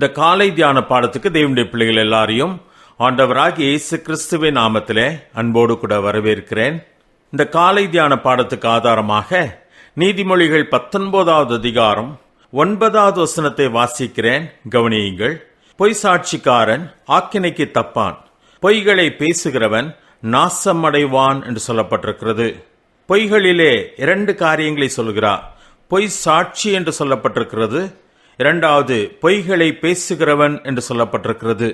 இந்த காலை தியான பாடத்துக்கு தேவனுடைய பிள்ளைகள் எல்லாரையும் ஆண்டவராக இயேசு கிறிஸ்துவின் நாமத்திலே அன்போடு கூட வரவேற்கிறேன். இந்த காலை தியான பாடத்துக்கு ஆதாரமாக நீதிமொழிகள் பத்தொன்பதாவது அதிகாரம் ஒன்பதாவது வசனத்தை வாசிக்கிறேன். கவனியுங்கள். பொய் சாட்சிக்காரன் ஆக்கினைக்கு தப்பான். பொய்களை பேசுகிறவன் நாசமடைவான் என்று சொல்லப்பட்டிருக்கிறது. பொய்களிலே இரண்டு காரியங்களை சொல்கிறார். பொய் சாட்சி என்று சொல்லப்பட்டிருக்கிறது. இரண்டாவது பொய்களை பேசுகிறவன் என்று சொல்லப்பட்டிருக்கிறது.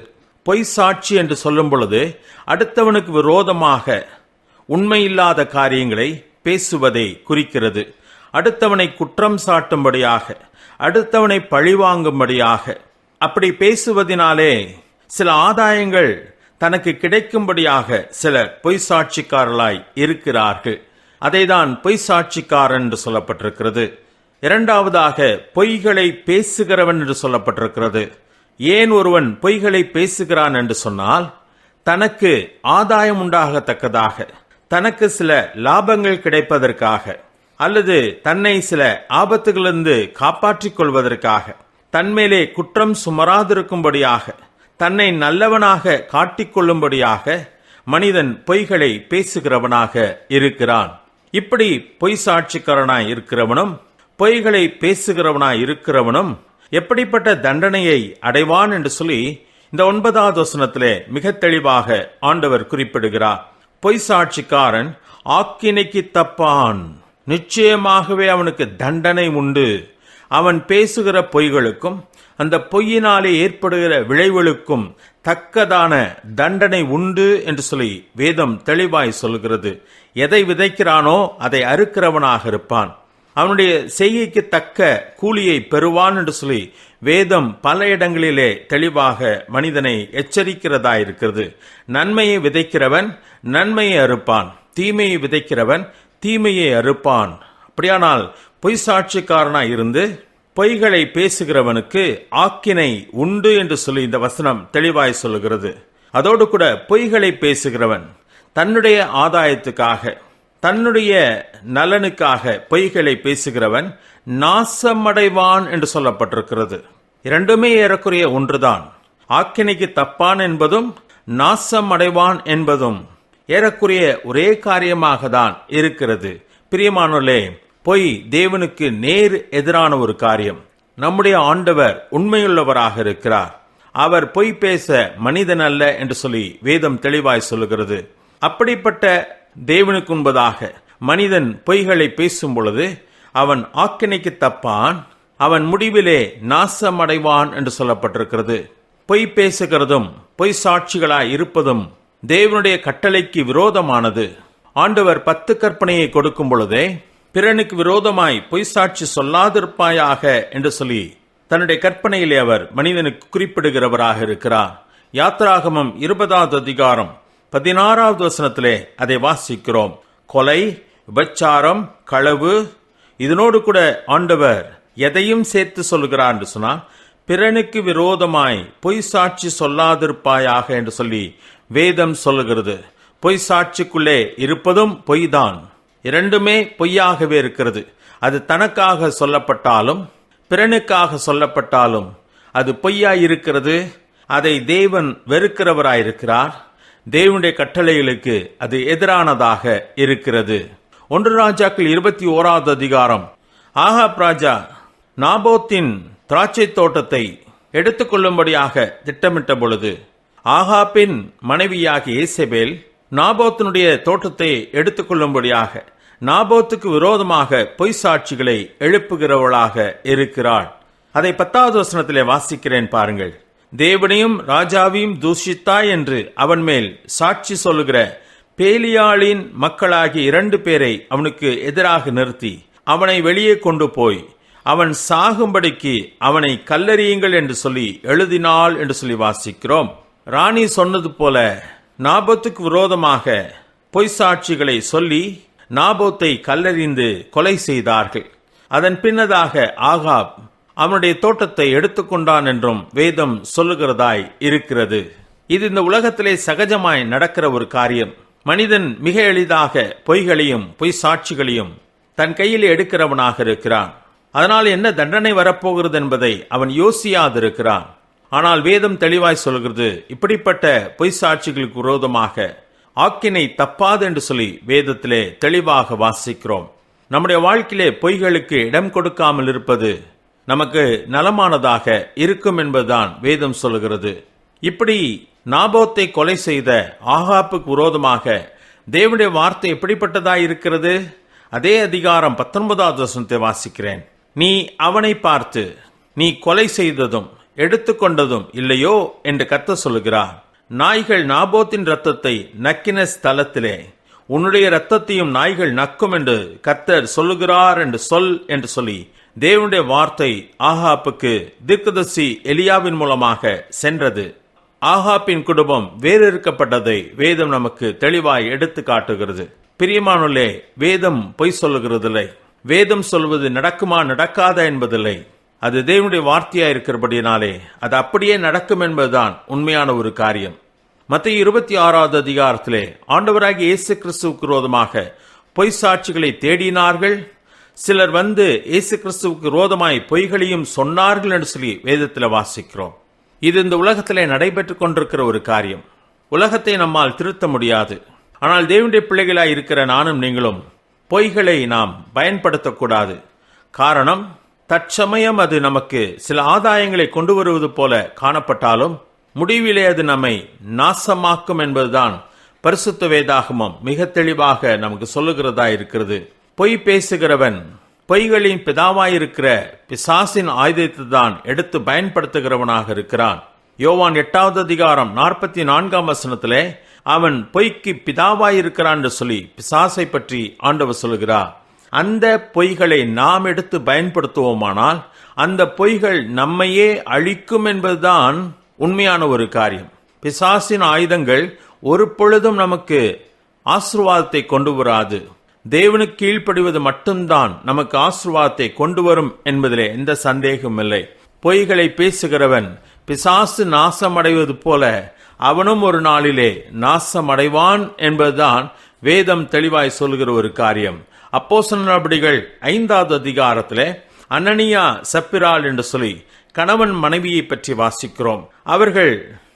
பொய் சாட்சி என்று சொல்லும் பொழுது அடுத்தவனுக்கு விரோதமாக உண்மையில்லாத காரியங்களை பேசுவதை குறிக்கிறது. அடுத்தவனை குற்றம் சாட்டும்படியாக அடுத்தவனை பழிவாங்கும்படியாக அப்படி பேசுவதினாலே சில ஆதாயங்கள் தனக்கு கிடைக்கும்படியாக சில பொய் சாட்சிக்காரர்களாய் இருக்கிறார்கள். அதைதான் பொய் சாட்சிக்காரன் என்று சொல்லப்பட்டிருக்கிறது. இரண்டாவதாக பொய்களை பேசுகிறவன் என்று சொல்லப்பட்டிருக்கிறது. ஏன் ஒருவன் பொய்களை பேசுகிறான் என்று சொன்னால் தனக்கு ஆதாயம் உண்டாகத்தக்கதாக தனக்கு சில லாபங்கள் கிடைப்பதற்காக அல்லது தன்னை சில ஆபத்துகளிலிருந்து காப்பாற்றிக் கொள்வதற்காக தன்மேலே குற்றம் சுமராதிருக்கும்படியாக தன்னை நல்லவனாக காட்டிக்கொள்ளும்படியாக மனிதன் பொய்களை பேசுகிறவனாக இருக்கிறான். இப்படி பொய் சாட்சிக்காரனாய் இருக்கிறவனும் பொய்களை பேசுகிறவனாய் இருக்கிறவனும் எப்படிப்பட்ட தண்டனையை அடைவான் என்று சொல்லி இந்த ஒன்பதாவது வசனத்திலே மிக தெளிவாக ஆண்டவர் குறிப்பிடுகிறார். பொய் சாட்சிக்காரன் ஆக்கினைக்கு தப்பான். நிச்சயமாகவே அவனுக்கு தண்டனை உண்டு. அவன் பேசுகிற பொய்களுக்கும் அந்த பொய்யினாலே ஏற்படுகிற விளைவுகளுக்கும் தக்கதான தண்டனை உண்டு என்று சொல்லி வேதம் தெளிவாய் சொல்கிறது. எதை விதைக்கிறானோ அதை அறுக்கிறவனாக இருப்பான். அவனுடைய செய்கைக்கு தக்க கூலியை பெறுவான் என்று சொல்லி வேதம் பல இடங்களிலே தெளிவாக மனிதனை எச்சரிக்கிறதா இருக்கிறது நன்மையை விதைக்கிறவன் நன்மையை அறுப்பான். தீமையை விதைக்கிறவன் தீமையை அறுப்பான். அப்படியானால் பொய் சாட்சிக்காரனாய் இருந்து பொய்களை பேசுகிறவனுக்கு ஆக்கினை உண்டு என்று சொல்லி இந்த வசனம் தெளிவாய் சொல்லுகிறது. அதோடு கூட பொய்களை பேசுகிறவன் தன்னுடைய ஆதாயத்துக்காக தன்னுடைய நலனுக்காக பொய்களை பேசுகிறவன் நாசமடைவான் என்று சொல்லப்பட்டிருக்கிறது. இரண்டுமே ஏறக்குறைய ஒன்றுதான். ஆக்கினைக்கு தப்பான் என்பதும் நாசம் அடைவான் என்பதும் ஏறக்குறைய ஒரே காரியமாக தான் இருக்கிறது. பிரியமானோலே பொய் தேவனுக்கு நேர் எதிரான ஒரு காரியம். நம்முடைய ஆண்டவர் உண்மையுள்ளவராக இருக்கிறார். அவர் பொய் பேச மனிதன் அல்ல என்று சொல்லி வேதம் தெளிவாய் சொல்லுகிறது. அப்படிப்பட்ட தேவனுக்கு உண்பதாக மனிதன் பொய்களை பேசும் பொழுது அவன் ஆக்கினைக்கு தப்பான் அவன் முடிவிலே நாசமடைவான் என்று சொல்லப்பட்டிருக்கிறது. பொய் பேசுகிறதும் பொய் சாட்சிகளாய் இருப்பதும் தேவனுடைய கட்டளைக்கு விரோதமானது. ஆண்டவர் பத்து கற்பனையை கொடுக்கும் பொழுதே பிறனுக்கு விரோதமாய் பொய் சாட்சி சொல்லாதிருப்பாயாக என்று சொல்லி தன்னுடைய கற்பனையிலே அவர் மனிதனுக்கு குறிப்பிடுகிறவராக இருக்கிறார். யாத்ராகமம் இருபதாவது அதிகாரம் பதினாறாவது வசனத்திலே அதை வாசிக்கிறோம். கொலை விபச்சாரம் களவு இதனோடு கூட ஆண்டவர் எதையும் சேர்த்து சொல்லுகிறார் என்று சொன்னால் பிறனுக்கு விரோதமாய் பொய் சாட்சி சொல்லாதிருப்பாயாக என்று சொல்லி வேதம் சொல்லுகிறது. பொய் சாட்சிக்குள்ளே இருப்பதும் பொய் தான் இரண்டுமே பொய்யாகவே இருக்கிறது. அது தனக்காக சொல்லப்பட்டாலும் பிறனுக்காக சொல்லப்பட்டாலும் அது பொய்யாய் இருக்கிறது. அதை தேவன் வெறுக்கிறவராயிருக்கிறார். தேவனுடைய கட்டளைகளுக்கு அது எதிரானதாக இருக்கிறது. ஒன்று ராஜாக்கள் இருபத்தி ஓராவது அதிகாரம். ஆகாப் ராஜா நாபோத்தின் திராட்சை தோட்டத்தை எடுத்துக்கொள்ளும்படியாக திட்டமிட்ட பொழுது ஆகாப்பின் மனைவியாகிய ஏசபேல் நாபோத்தினுடைய தோட்டத்தை எடுத்துக்கொள்ளும்படியாக நாபோத்துக்கு விரோதமாக பொய் சாட்சிகளை எழுப்புகிறவளாக இருக்கிறாள். அதை பத்தாவது வசனத்திலே வாசிக்கிறேன் பாருங்கள். தேவனையும் ராஜாவையும் தூஷித்தாய் என்று அவன் மேல் சாட்சி சொல்லுகிற பேலியாளின் மக்களாகிய இரண்டு பேரை அவனுக்கு எதிராக நிறுத்தி அவனை வெளியே கொண்டு போய் அவன் சாகும்படிக்கு அவனை கல்லறியுங்கள் என்று சொல்லி எழுதினாள் என்று சொல்லி வாசிக்கிறோம். ராணி சொன்னது போல நாபத்துக்கு விரோதமாக பொய் சாட்சிகளை சொல்லி நாபோத்தை கல்லறிந்து கொலை செய்தார்கள். அதன் பின்னதாக ஆகாப் அவனுடைய தோட்டத்தை எடுத்துக்கொண்டான் என்றும் வேதம் சொல்லுகிறதாய் இருக்கிறது. இது இந்த உலகத்திலே சகஜமாய் நடக்கிற ஒரு காரியம். மனிதன் மிக எளிதாக பொய்களையும் பொய் சாட்சிகளையும் தன் கையில் எடுக்கிறவனாக இருக்கிறான். அதனால் என்ன தண்டனை வரப்போகிறது என்பதை அவன் யோசியாதிருக்கிறான். ஆனால் வேதம் தெளிவாய் சொல்கிறது இப்படிப்பட்ட பொய் சாட்சிகளுக்கு விரோதமாக ஆக்கினை தப்பாது என்று சொல்லி வேதத்திலே தெளிவாக வாசிக்கிறோம். நம்முடைய வாழ்க்கையிலே பொய்களுக்கு இடம் கொடுக்காமல் இருப்பது நமக்கு நலமானதாக இருக்கும் என்பதுதான் வேதம் சொல்கிறது இப்படி நாபோத்தை கொலை செய்த ஆகாப்புக்கு விரோதமாக தேவனுடைய வார்த்தை எப்படிப்பட்டதாக இருக்கிறது? அதே அதிகாரம் பத்தொன்பதாவது வசனத்தை வாசிக்கிறேன். நீ அவனை பார்த்து நீ கொலை செய்ததும் எடுத்துக்கொண்டதும் இல்லையோ? என்று கத்த சொல்லுகிறார். நாய்கள் நாபோத்தின் ரத்தத்தை நக்கின ஸ்தலத்திலே உன்னுடைய இரத்தத்தையும் நாய்கள் நக்கும் என்று கத்தர் சொல்லுகிறார் என்று சொல் என்று சொல்லி தேவனுடைய வார்த்தை ஆகாப்புக்கு தீர்க்கதர்சி எலியாவின் மூலமாக சென்றது. ஆகாப்பின் குடும்பம் வேறறுக்கப்பட்டதை வேதம் நமக்கு தெளிவாய் எடுத்து காட்டுகிறது. பிரியமானுள்ளே வேதம் பொய் சொல்லுகிறதில்லை. வேதம் சொல்வது நடக்குமா நடக்காதா என்பதில்லை. அது தேவனுடைய வார்த்தையா இருக்கிறபடினாலே அது அப்படியே நடக்கும் என்பதுதான் உண்மையான ஒரு காரியம். மத்திய இருபத்தி ஆறாவது அதிகாரத்திலே ஆண்டவராகி இயேசு கிறிஸ்துவுக்கு விரோதமாக பொய் சாட்சிகளை தேடினார்கள் சிலர் வந்து இயேசு கிறிஸ்துவுக்கு ரோதமாய் பொய்களையும் சொன்னார்கள் என்று சொல்லி வேதத்தில் வாசிக்கிறோம். இது இந்த உலகத்திலே நடைபெற்றுக் கொண்டிருக்கிற ஒரு காரியம். உலகத்தை நம்மால் திருத்த முடியாது. ஆனால் தேவனுடைய பிள்ளைகளாய் இருக்கிற நானும் நீங்களும் பொய்களை நாம் பயன்படுத்தக்கூடாது. காரணம் தற்சமயம் அது நமக்கு சில ஆதாயங்களை கொண்டு வருவது போல காணப்பட்டாலும் முடிவிலே அது நம்மை நாசமாக்கும் என்பதுதான் பரிசுத்த வேதாகமம் மிக தெளிவாக நமக்கு சொல்லுகிறதா இருக்கிறது. பொய் பேசுகிறவன் பொய்களின் பிதாவாயிருக்கிற பிசாசின் ஆயுதத்தை தான் எடுத்து பயன்படுத்துகிறவனாக இருக்கிறான். யோவான் எட்டாவது அதிகாரம் நாற்பத்தி நான்காம் வசனத்திலே அவன் பொய்க்கு பிதாவாயிருக்கிறான் என்று சொல்லி பிசாசை பற்றி ஆண்டவர் சொல்கிறார். அந்த பொய்களை நாம் எடுத்து பயன்படுத்துவோமானால் அந்த பொய்கள் நம்மையே அழிக்கும் என்பதுதான் உண்மையான ஒரு காரியம். பிசாசின் ஆயுதங்கள் ஒரு பொழுதும் நமக்கு ஆசிர்வாதத்தை கொண்டு வராது. தேவனுக்கு கீழ்ப்படிவது மட்டும்தான் நமக்கு ஆசிர்வாதத்தை கொண்டு வரும் என்பதிலே எந்த சந்தேகமும் இல்லை. பொய்களை பேசுகிறவன் பிசாசு நாசமடைவது போல அவனும் ஒரு நாளிலே நாசமடைவான் என்பதுதான் வேதம் தெளிவாய் சொல்கிற ஒரு காரியம். அப்போசன நடபடிகள் ஐந்தாவது அதிகாரத்திலே அனனியா சப்பிரால் என்று சொல்லி கணவன் மனைவியை பற்றி வாசிக்கிறோம். அவர்கள்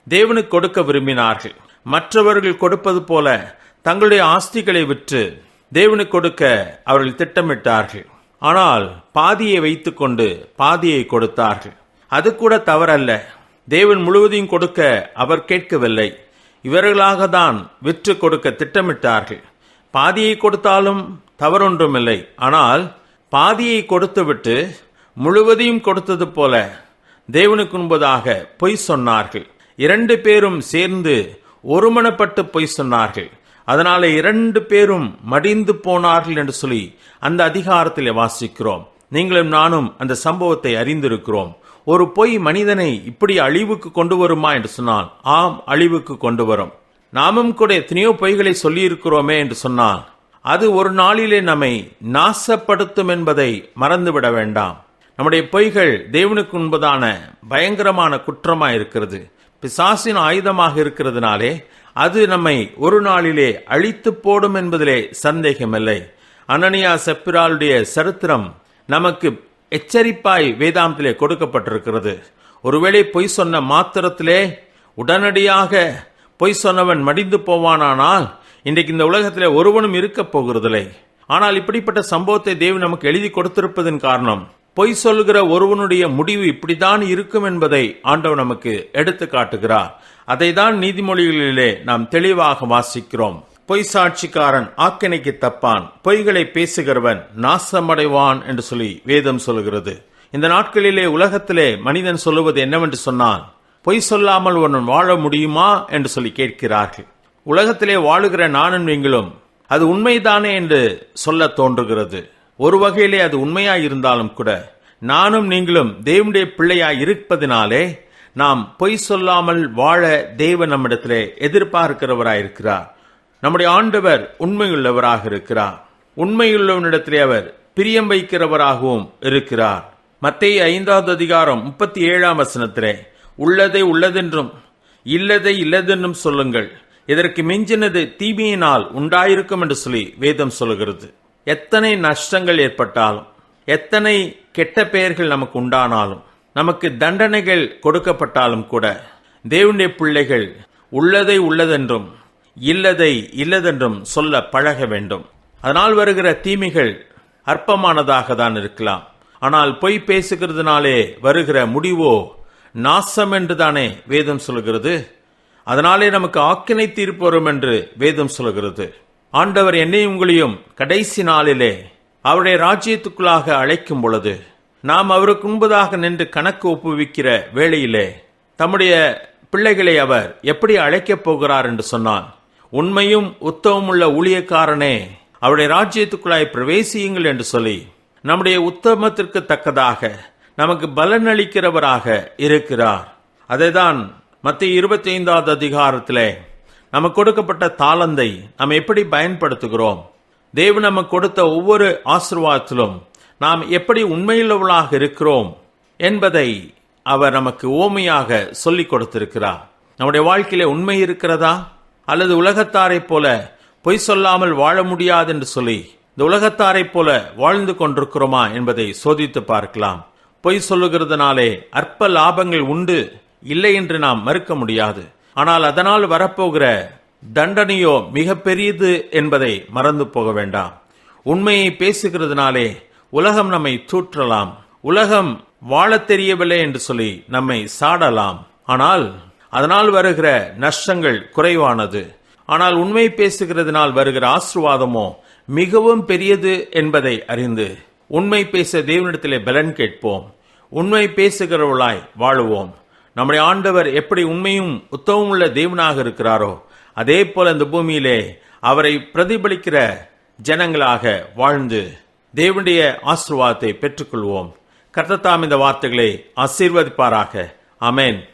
தேவனுக்கு கொடுக்க விரும்பினார்கள். மற்றவர்கள் கொடுப்பது போல தங்களுடைய ஆஸ்திகளை விற்று தேவனுக்கு கொடுக்க அவர்கள் திட்டமிட்டார்கள். ஆனால் பாதியை வைத்துக்கொண்டு பாதியை கொடுத்தார்கள். அது கூட தவறல்ல. தேவன் முழுவதையும் கொடுக்க அவர் கேட்கவில்லை. இவர்களாக தான் விற்று கொடுக்க திட்டமிட்டார்கள். பாதியை கொடுத்தாலும் தவறொன்றுமில்லை. ஆனால் பாதியை கொடுத்துவிட்டு முழுவதையும் கொடுத்தது போல தேவனுக்கு முன்பதாக பொய் சொன்னார்கள். இரண்டு பேரும் சேர்ந்து ஒருமனப்பட்டு பொய் சொன்னார்கள். அதனால இரண்டு பேரும் மடிந்து போனார்கள் என்று சொல்லி அந்த அதிகாரத்தில் வாசிக்கிறோம். நீங்களும் நானும் அந்த சம்பவத்தை அறிந்திருக்கிறோம். ஒரு பொய் மனிதனை இப்படி அழிவுக்கு கொண்டு வருமா என்று சொன்னால் ஆம் அழிவுக்கு கொண்டு வரும் நாமும் கூட எத்தனையோ பொய்களை சொல்லியிருக்கிறோமே என்று சொன்னால் அது ஒரு நாளிலே நம்மை நாசப்படுத்தும் என்பதை மறந்துவிட வேண்டாம். நம்முடைய பொய்கள் தேவனுக்கு உண்பதான பயங்கரமான குற்றமாக இருக்கிறது பிசாசின் ஆயுதமாக இருக்கிறதுனாலே அது நம்மை ஒரு நாளிலே அழித்து போடும் என்பதிலே சந்தேகமில்லை. அனனியா செப்பிராளுடைய சரித்திரம் நமக்கு எச்சரிப்பாய் வேதாந்திலே கொடுக்கப்பட்டிருக்கிறது. ஒருவேளை பொய் சொன்ன மாத்திரத்திலே உடனடியாக பொய் சொன்னவன் மடிந்து போவானானால் இன்றைக்கு இந்த உலகத்தில் ஒருவனும் இருக்கப் போகிறதில்லை. ஆனால் இப்படிப்பட்ட சம்பவத்தை தேவன் நமக்கு எழுதி கொடுத்திருப்பதன் காரணம் பொய் சொல்லுகிற ஒருவனுடைய முடிவு இப்படித்தான் இருக்கும் என்பதை ஆண்டவர் நமக்கு எடுத்து காட்டுகிறார். அதை தான் நீதிமொழிகளிலே நாம் தெளிவாக வாசிக்கிறோம். பொய் சாட்சிக்காரன் ஆக்கினைக்கு தப்பான். பொய்களை பேசுகிறவன் நாசமடைவான் என்று சொல்லி வேதம் சொல்லுகிறது. இந்த நாட்களிலே உலகத்திலே மனிதன் சொல்லுவது என்னவென்று சொன்னால் பொய் சொல்லாமல் ஒருவன் வாழ முடியுமா என்று சொல்லி கேட்கிறார்கள். உலகத்திலே வாழுகிற நானும் நீங்களும் அது உண்மைதானே என்று சொல்ல தோன்றுகிறது. ஒரு வகையிலே அது உண்மையாயிருந்தாலும் கூட நானும் நீங்களும் தேவனுடைய பிள்ளையாய் இருப்பதினாலே நாம் பொய் சொல்லாமல் வாழ தேவன் நம்மிடத்திலே எதிர்பார்க்கிறவராயிருக்கிறார். நம்முடைய ஆண்டவர் உண்மையுள்ளவராக இருக்கிறார். உண்மையுள்ளவனிடத்திலே அவர் பிரியம் வைக்கிறவராகவும் இருக்கிறார். மத்திய ஐந்தாவது அதிகாரம் முப்பத்தி ஏழாம் வசனத்திலே உள்ளதை உள்ளதென்றும் இல்லதை இல்லதென்றும் சொல்லுங்கள். இதற்கு மிஞ்சினது தீமையினால் உண்டாயிருக்கும் என்று சொல்லி வேதம் சொல்லுகிறது. எத்தனை நஷ்டங்கள் ஏற்பட்டாலும் எத்தனை கெட்ட பெயர்கள் நமக்கு உண்டானாலும் நமக்கு தண்டனைகள் கொடுக்கப்பட்டாலும் கூட தேவனுடைய பிள்ளைகள் உள்ளதை உள்ளதென்றும் இல்லதை இல்லதென்றும் சொல்ல பழக வேண்டும். அதனால் வருகிற தீமைகள் அற்பமானதாக தான் இருக்கலாம். ஆனால் பொய் பேசுகிறதுனாலே வருகிற முடிவோ நாசம் என்று தானே வேதம் சொல்கிறது. அதனாலே நமக்கு ஆக்கினை தீர்ப்பு வரும் என்று வேதம் சொல்கிறது. ஆண்டவர் என்னையும் உங்களையும் கடைசி நாளிலே அவருடைய ராஜ்யத்துக்குள்ளாக அழைக்கும் பொழுது நாம் அவருக்கு முன்பதாக நின்று கணக்கு ஒப்புவிக்கிற வேளையிலே தம்முடைய பிள்ளைகளை அவர் எப்படி அழைக்கப் போகிறார் என்று சொன்னான் உண்மையும் உத்தவமுள்ள ஊழியக்காரனே அவருடைய ராஜ்யத்துக்குள்ளாய் பிரவேசியுங்கள் என்று சொல்லி நம்முடைய உத்தமத்திற்கு தக்கதாக நமக்கு பலனளிக்கிறவராக இருக்கிறார். அதைதான் மத்திய இருபத்தி ஐந்தாவது அதிகாரத்திலே நமக்கு கொடுக்கப்பட்ட தாளந்தை நாம் எப்படி பயன்படுத்துகிறோம்? தேவன் நமக்கு கொடுத்த ஒவ்வொரு ஆசிர்வாதத்திலும் நாம் எப்படி உண்மையுள்ளவளாக இருக்கிறோம் என்பதை அவர் நமக்கு ஓமையாக சொல்லிக் கொடுத்திருக்கிறார். நம்முடைய வாழ்க்கையில உண்மை இருக்கிறதா? அல்லது உலகத்தாரைப் போல பொய் சொல்லாமல் வாழ முடியாது என்று சொல்லி இந்த உலகத்தாரைப் போல வாழ்ந்து கொண்டிருக்கிறோமா என்பதை சோதித்து பார்க்கலாம். பொய் சொல்லுகிறதுனாலே அற்ப லாபங்கள் உண்டு இல்லை என்று நாம் மறுக்க முடியாது. ஆனால் அதனால் வரப்போகிற தண்டனையோ மிக பெரியது என்பதை மறந்து போக வேண்டாம். உண்மையை பேசுகிறதுனாலே உலகம் நம்மை தூற்றலாம். உலகம் வாழத் தெரியவில்லை என்று சொல்லி நம்மை சாடலாம். ஆனால் அதனால் வருகிற நஷ்டங்கள் குறைவானது. ஆனால் உண்மை பேசுகிறதுனால் வருகிற ஆசிர்வாதமோ மிகவும் பெரியது என்பதை அறிந்து உண்மை பேச தேவனிடத்திலே பலன் கேட்போம். உண்மை பேசுகிறவளாய் வாழுவோம். நம்முடைய ஆண்டவர் எப்படி உண்மையும் உத்தவம் உள்ள தேவனாக இருக்கிறாரோ அதே போல இந்த பூமியிலே அவரை பிரதிபலிக்கிற ஜனங்களாக வாழ்ந்து தேவனுடைய ஆசிர்வாதத்தை பெற்றுக்கொள்வோம். கர்த்தத்தாம் இந்த வார்த்தைகளை ஆசீர்வதிப்பாராக. அமேன்